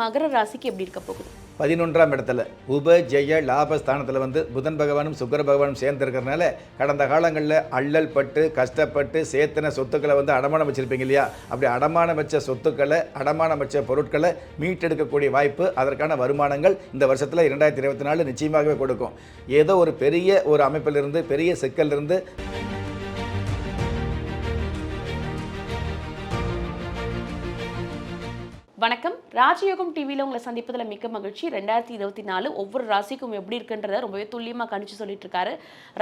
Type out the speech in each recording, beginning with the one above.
மகர ராசிக்கு எப்படி இருக்க போகுது? பதினொன்றாம் இடத்துல உப ஜெய லாபஸ்தானத்தில் வந்து புதன் பகவானும் சுக்கர பகவானும் சேர்ந்துருக்கிறனால கடந்த காலங்களில் அள்ளல் பட்டு கஷ்டப்பட்டு சேர்த்தின சொத்துக்களை வந்து அடமானம் வச்சுருப்பீங்க இல்லையா? அப்படி அடமானம் வச்ச சொத்துக்களை அடமானம் வச்ச பொருட்களை மீட்டெடுக்கக்கூடிய வாய்ப்பு அதற்கான வருமானங்கள் இந்த வருஷத்தில் இரண்டாயிரத்தி இருபத்தி நாலு நிச்சயமாகவே கொடுக்கும். ஏதோ ஒரு பெரிய ஒரு அமைப்பிலிருந்து பெரிய சிக்கலிருந்து வணக்கம். ராஜயோகம் டிவியில் உங்களை சந்திப்பதில் மிக்க மகிழ்ச்சி. ரெண்டாயிரத்தி இருபத்தி நாலு ஒவ்வொரு ராசிக்கும் எப்படி இருக்குன்றத ரொம்பவே துல்லியமாக கணிச்சு சொல்லிட்டு இருக்காரு.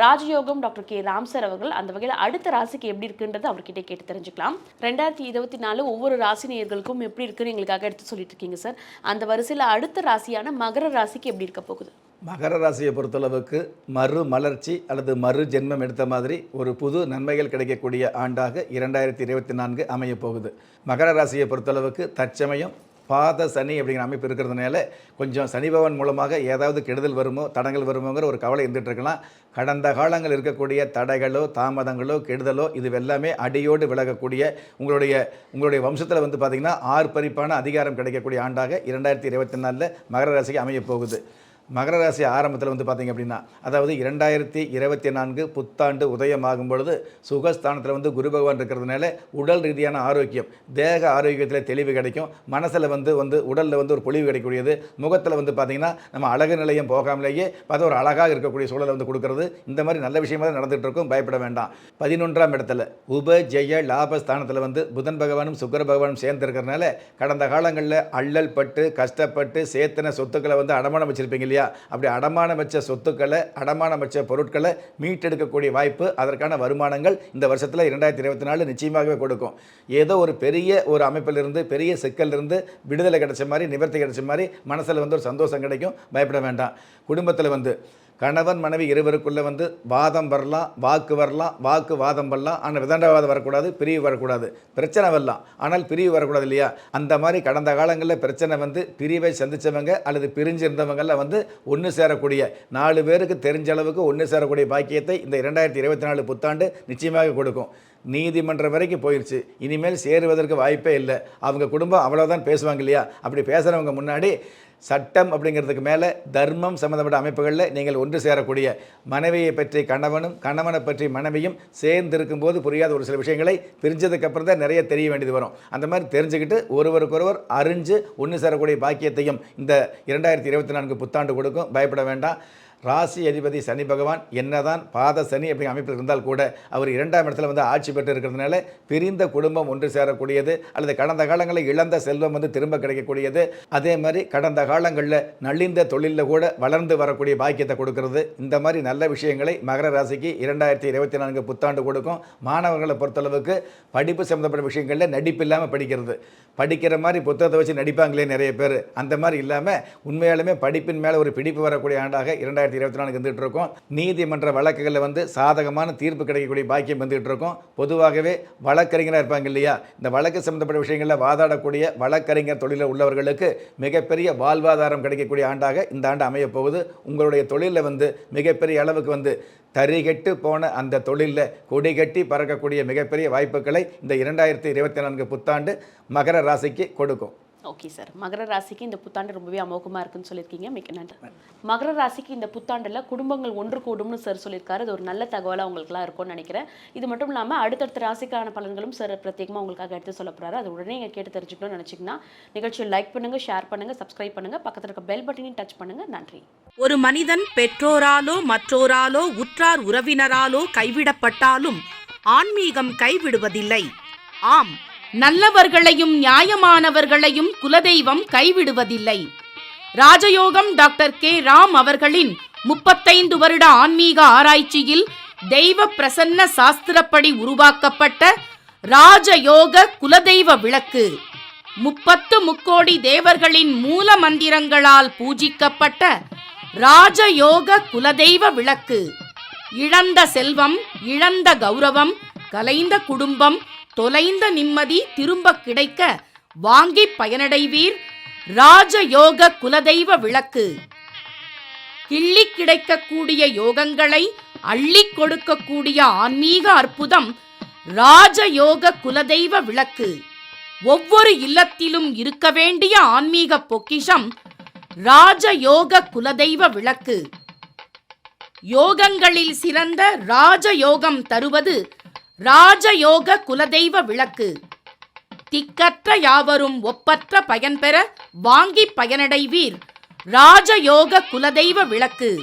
ராஜயோகம் டாக்டர் கே. ராம் சார் அவர்கள் அந்த வகையில் அடுத்த ராசிக்கு எப்படி இருக்குன்றதை அவர்கிட்ட கேட்டு தெரிஞ்சுக்கலாம். ரெண்டாயிரத்தி இருபத்தி நாலு ஒவ்வொரு ராசி நேயர்களுக்கும் எப்படி இருக்குன்னு எங்களுக்காக எடுத்து சொல்லிட்டு இருக்கீங்க சார். அந்த வரிசையில் அடுத்த ராசியான மகர ராசிக்கு எப்படி இருக்க போகுது? மகர ராசியை பொறுத்தளவுக்கு மறு மலர்ச்சி அல்லது மறு ஜென்மம் எடுத்த மாதிரி ஒரு புது நன்மைகள் கிடைக்கக்கூடிய ஆண்டாக இரண்டாயிரத்தி இருபத்தி நான்கு அமையப் போகுது. மகர ராசியை பொறுத்தளவுக்கு தற்சமயம் பாத சனி அப்படிங்கிற அமைப்பு இருக்கிறதுனால கொஞ்சம் சனி பவன் மூலமாக ஏதாவது கெடுதல் வருமோ தடங்கள் வருமோங்கிற ஒரு கவலை இருந்துகிட்ருக்கலாம் கடந்த காலங்கள் இருக்கக்கூடிய தடைகளோ தாமதங்களோ கெடுதலோ இது எல்லாமே அடியோடு விலகக்கூடிய உங்களுடைய உங்களுடைய வம்சத்தில் வந்து பார்த்திங்கன்னா ஆர்ப்பரிப்பான அதிகாரம் கிடைக்கக்கூடிய ஆண்டாக இரண்டாயிரத்தி இருபத்தி நாலில் மகர ராசிக்கு அமையப் போகுது. மகர ராசி ஆரம்பத்தில் வந்து பார்த்தீங்க அப்படின்னா அதாவது இரண்டாயிரத்தி இருபத்தி நான்கு புத்தாண்டு உதயமாகும் பொழுது சுகஸ்தானத்தில் வந்து குரு பகவான் இருக்கிறதுனால உடல் ரீதியான ஆரோக்கியம் தேக ஆரோக்கியத்தில் தெளிவு கிடைக்கும். மனசில் வந்து வந்து உடலில் வந்து ஒரு பொழிவு கிடைக்கக்கூடியது. முகத்தில் வந்து பார்த்தீங்கன்னா நம்ம அழகு நிலையம் போகாமலேயே பார்த்து ஒரு அழகாக இருக்கக்கூடிய சூழலை வந்து கொடுக்கறது. இந்த மாதிரி நல்ல விஷயமா தான் நடந்துகிட்டு இருக்கும். பயப்பட வேண்டாம். பதினொன்றாம் இடத்துல உப ஜெய லாபஸ்தானத்தில் வந்து புதன் பகவானும் சுக்கர பகவானும் சேர்ந்து இருக்கிறதுனால கடந்த காலங்களில் அள்ளல் பட்டு கஷ்டப்பட்டு சேர்த்தன சொத்துக்களை வந்து அடமானம் வச்சிருப்பீங்க இல்லையா? அப்படி அடமானம் வச்ச சொத்துக்களை அடமானம் வச்ச பொருட்களை மீட்டெடுக்கக்கூடிய வாய்ப்பு அதற்கான வருமானங்கள் இந்த வருஷத்தில் இரண்டாயிரத்தி இருபத்தி நாலு நிச்சயமாகவே கொடுக்கும். ஏதோ ஒரு பெரிய ஒரு அமைப்பிலிருந்து பெரிய சிக்கலிருந்து விடுதலை கிடைச்ச மாதிரி நிவர்த்தி கிடைச்ச மாதிரி மனசில் வந்து ஒரு சந்தோஷம் கிடைக்கும். பயப்பட வேண்டாம். குடும்பத்தில் வந்து கணவன் மனைவி இருவருக்குள்ளே வந்து வாதம் வரலாம் வாக்கு வரலாம் வாக்கு வாதம் வரலாம். ஆனால் விதண்டவாதம் வரக்கூடாது பிரிவு வரக்கூடாது. பிரச்சனை வரலாம். ஆனால் பிரிவு வரக்கூடாது இல்லையா? அந்த மாதிரி கடந்த காலங்களில் பிரச்சனை வந்து பிரிவை சந்தித்தவங்க அல்லது பிரிஞ்சிருந்தவங்கெல்லாம் வந்து ஒன்று சேரக்கூடிய நாலு பேருக்கு தெரிஞ்ச அளவுக்கு ஒன்று சேரக்கூடிய பாக்கியத்தை இந்த இரண்டாயிரத்தி இருபத்தி நாலு புத்தாண்டு நிச்சயமாக கொடுக்கும். நீதிமன்றம் வரைக்கும் போயிடுச்சு இனிமேல் சேருவதற்கு வாய்ப்பே இல்லை. அவங்க குடும்பம் அவ்வளோதான் பேசுவாங்க இல்லையா? அப்படி பேசுகிறவங்க முன்னாடி சட்டம் அப்படிங்கிறதுக்கு மேலே தர்மம் சம்மந்தப்பட்ட அமைப்புகளில் நீங்கள் ஒன்று சேரக்கூடிய மனைவியை பற்றி கணவனும் கணவனை பற்றி மனைவியும் சேர்ந்து இருக்கும்போது புரியாத ஒரு சில விஷயங்களை பிரிஞ்சதுக்கப்புறம் தான் நிறைய தெரிய வேண்டியது வரும். அந்த மாதிரி தெரிஞ்சுக்கிட்டு ஒருவருக்கொருவர் அறிஞ்சு ஒன்று சேரக்கூடிய பாக்கியத்தையும் இந்த இரண்டாயிரத்தி இருபத்தி நான்கு புத்தாண்டு கொடுக்கும். பயப்பட வேண்டாம். ராசி அதிபதி சனி பகவான் என்னதான் பாத சனி அப்படிங்கிற அமைப்பில் இருந்தால் கூட அவர் இரண்டாம் இடத்துல வந்து ஆட்சி பெற்று இருக்கிறதுனால பிரிந்த குடும்பம் ஒன்று சேரக்கூடியது அல்லது கடந்த காலங்களில் இழந்த செல்வம் வந்து திரும்ப கிடைக்கக்கூடியது. அதே மாதிரி கடந்த காலங்களில் நலிந்த தொழிலில் கூட வளர்ந்து வரக்கூடிய பாக்கியத்தை கொடுக்கறது. இந்த மாதிரி நல்ல விஷயங்களை மகர ராசிக்கு இரண்டாயிரத்தி இருபத்தி நான்கு புத்தாண்டு கொடுக்கும். மாணவர்களை பொறுத்தளவுக்கு படிப்பு சம்மந்தப்பட்ட விஷயங்களில் நடிப்பு இல்லாமல் படிக்கிறது. படிக்கிற மாதிரி புத்தகத்தை வச்சு நடிப்பாங்களே நிறைய பேர். அந்த மாதிரி இல்லாமல் உண்மையாலுமே படிப்பின் மேலே ஒரு பிடிப்பு வரக்கூடிய ஆண்டாக இரண்டாயிரத்தி இருபத்தி நாலுக்கு வந்துட்டு இருக்கோம். நீதிமன்ற வழக்குகளில் வந்து சாதகமான தீர்ப்பு கிடைக்கக்கூடிய பாக்கியம் வந்துட்டு இருக்கோம். பொதுவாகவே வழக்கறிஞராக இருப்பாங்க இல்லையா? இந்த வழக்கு சம்மந்தப்பட்ட விஷயங்களில் வாதாடக்கூடிய வழக்கறிஞர் தொழிலில் உள்ளவர்களுக்கு மிகப்பெரிய வாழ்வாதாரம் கிடைக்கக்கூடிய ஆண்டாக இந்த ஆண்டு அமையப்போகுது உங்களுடைய தொழிலில் வந்து மிகப்பெரிய அளவுக்கு வந்து தறிகெட்டு போன அந்த தொழிலில் கொடிகட்டி பறக்கக்கூடிய மிகப்பெரிய வாய்ப்புகளை இந்த இரண்டாயிரத்தி இருபத்தி நான்கு புத்தாண்டு மகர ராசிக்கு கொடுக்கும். ஓகே சார் மகர ராசிக்கு இந்த புத்தாண்டு ரொம்பவே அமோகமாக இருக்குன்னு சொல்லியிருக்கீங்க. மிக்க நன்றி. மகர ராசிக்கு இந்த புத்தாண்டில் குடும்பங்கள் ஒன்று கூடும்னு சார் சொல்லியிருக்காரு. அது ஒரு நல்ல தகவலாக உங்களுக்குலாம் இருக்கும்னு நினைக்கிறேன். இது மட்டும் இல்லாமல் அடுத்தடுத்த ராசிக்கான பலன்களும் சார் பிரத்யேகமாக உங்களுக்காக எடுத்து சொல்ல போகிறாரு அது உடனே நீங்கள் கேட்டு தெரிஞ்சுக்கணும்னு நினச்சிங்கன்னா நிகழ்ச்சியை லைக் பண்ணுங்கள் ஷேர் பண்ணுங்கள் சப்ஸ்கிரைப் பண்ணுங்கள் பக்கத்தில் இருக்க பெல் பட்டனையும் டச் பண்ணுங்கள் நன்றி. ஒரு மனிதன் பெற்றோராலோ மற்றோராலோ உற்றார் உறவினராலோ கைவிடப்பட்டாலும் ஆன்மீகம் கைவிடுவதில்லை. ஆம் நல்லவர்களையும் நியாயமானவர்களையும் குலதெய்வம் கைவிடுவதில்லை. ராஜயோகம் டாக்டர் கே. ராம் அவர்களின் முப்பத்தைந்து வருட ஆன்மீக ஆராய்ச்சியில் தெய்வ பிரசன்ன சாஸ்திரப்படி உருவாக்கப்பட்ட ராஜயோக குலதெய்வ விளக்கு. முப்பத்து முக்கோடி தேவர்களின் மூல மந்திரங்களால் பூஜிக்கப்பட்ட ராஜயோக குலதெய்வ விளக்கு. இழந்த செல்வம் இழந்த கௌரவம் கலைந்த குடும்பம் தொலைந்த நிம்மதி திரும்ப கிடைக்க வாங்கி பயனடைவீர் ராஜயோக குலதெய்வ விளக்கு. கிள்ளி கிடைக்கக்கூடிய யோகங்களை அள்ளி கொடுக்கக்கூடிய ஆன்மீக அற்புதம் ராஜயோக குலதெய்வ விளக்கு. ஒவ்வொரு இல்லத்திலும் இருக்க வேண்டிய ஆன்மீக பொக்கிஷம் ராஜயோக குலதெய்வ விளக்கு. யோகங்களில் சிறந்த ராஜயோகம் தருவது ராஜயோக குலதெய்வ விளக்கு. திக்கற்ற யாவரும் ஒப்பற்ற பயன்பெற வாங்கி பயனடைவீர். ராஜயோக குலதெய்வ விளக்கு.